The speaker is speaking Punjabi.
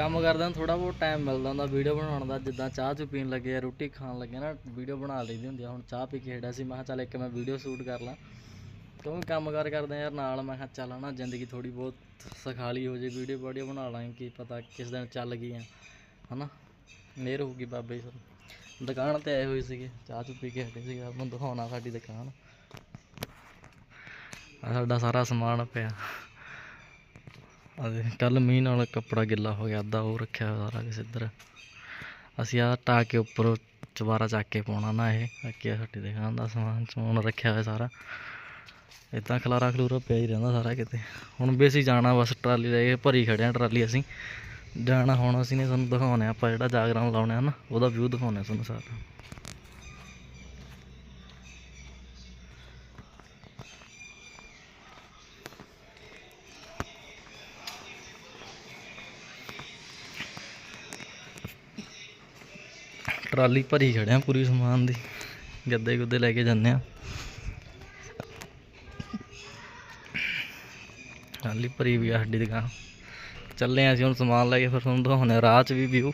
ਕੰਮ ਕਰਦੇ ਹਾਂ ਥੋੜਾ ਬਹੁਤ ਟਾਈਮ ਮਿਲਦਾ ਹੁੰਦਾ ਵੀਡੀਓ ਬਣਾਉਣ ਦਾ, ਜਿੱਦਾਂ ਚਾਹ ਚੁ ਪੀਣ ਲੱਗੇ ਆ ਰੋਟੀ ਖਾਣ ਲੱਗੇ ਨਾ ਵੀਡੀਓ ਬਣਾ ਲਈਦੀ ਹੁੰਦੀ ਆ। ਹੁਣ ਚਾਹ ਪੀ ਕੇ ਹਟਿਆ ਸੀ, ਮੈਂ ਕਿਹਾ ਚੱਲ ਇੱਕ ਮੈਂ ਵੀਡੀਓ ਸ਼ੂਟ ਕਰ ਲਾਂ। ਕਿਉਂਕਿ ਕੰਮ ਕਾਰ ਕਰਦੇ ਆ ਯਾਰ, ਨਾਲ ਮੈਂ ਕਿਹਾ ਚੱਲ ਨਾ ਜ਼ਿੰਦਗੀ ਥੋੜੀ ਬਹੁਤ ਸਖਾਲੀ ਹੋ ਜੇ ਵੀਡੀਓ ਵੀਡੀਓ ਬਣਾ ਲਾਂਗੇ ਕੀ ਪਤਾ ਕਿਸ ਦਿਨ ਚੱਲ ਗਈ ਆ, ਹਨਾ। ਮੇਰ ਹੋਊਗੀ ਬਾਬੇ ਜੀ ਸਾਨੂੰ। ਦੁਕਾਨ ਤੇ ਆਏ ਹੋਏ ਸੀਗੇ, ਚਾਹ ਚੁ ਪੀ ਕੇ ਹਟੇ ਸੀਗੇ, ਆਪਾਂ ਦਿਖਾਉਣਾ ਸਾਡੀ ਦੁਕਾਨ। ਆ ਸਾਡਾ ਸਾਰਾ ਸਮਾਨ ਪਿਆ। ਕੱਲ ਮੀਂਹ ਨਾਲ ਕੱਪੜਾ ਗਿੱਲਾ ਹੋ ਗਿਆ, ਅੱਧਾ ਉਹ ਰੱਖਿਆ ਹੋਇਆ ਸਾਰਾ ਕੁਛ ਇੱਧਰ। ਅਸੀਂ ਆ ਟਾ ਕੇ ਉੱਪਰ ਚਵਾਰਾ ਚੱਕ ਕੇ ਪਾਉਣਾ ਨਾ ਇਹ ਅੱਗੇ ਸਾਡੀ ਦੁਕਾਨ ਦਾ ਸਮਾਨ, ਸਮੂਨ ਰੱਖਿਆ ਹੋਇਆ ਸਾਰਾ। ਇਦਾਂ ਖਲਾਰਾ ਖਲੂਰਾ ਪਿਆ ਹੀ ਰਹਿੰਦਾ ਸਾਰਾ ਕਿਤੇ। ਹੁਣ ਵੀ ਅਸੀਂ ਜਾਣਾ ਬਸ ਟਰਾਲੀ ਲੈ ਕੇ, ਭਰੀ ਖੜੇ ਆ ਟਰਾਲੀ ਅਸੀਂ। ਜਾਣਾ ਹੁਣ ਅਸੀਂ ਨੇ, ਤੁਹਾਨੂੰ ਦਿਖਾਉਣੇ ਆ ਆਪਾਂ ਜਿਹੜਾ ਜਾਗਰਣ ਲਾਉਣੇ ਆ ਨਾ, ਉਹਦਾ ਵਿਊ ਦਿਖਾਉਣੇ ਆ ਤੁਹਾਨੂੰ ਸਾਰਾ। ਟਰਾਲੀ ਭਰੀ ਖੜਿਆ ਪੂਰੀ ਸਮਾਨ ਦੀ, ਗੱਦੇ ਗੁੱਦੇ ਲੈ ਕੇ ਜਾਂਦੇ ਆ ਟਰਾਲੀ ਭਰੀ ਵੀ ਆ ਸਾਡੀ ਦੁਕਾਨ। ਚੱਲੇ ਆ ਅਸੀਂ ਹੁਣ ਸਮਾਨ ਲੈ ਕੇ, ਫਿਰ ਤੁਹਾਨੂੰ ਦਿਖਾਉਂਦੇ ਆ ਰਾਹ 'ਚ ਵੀ ਵਿਊ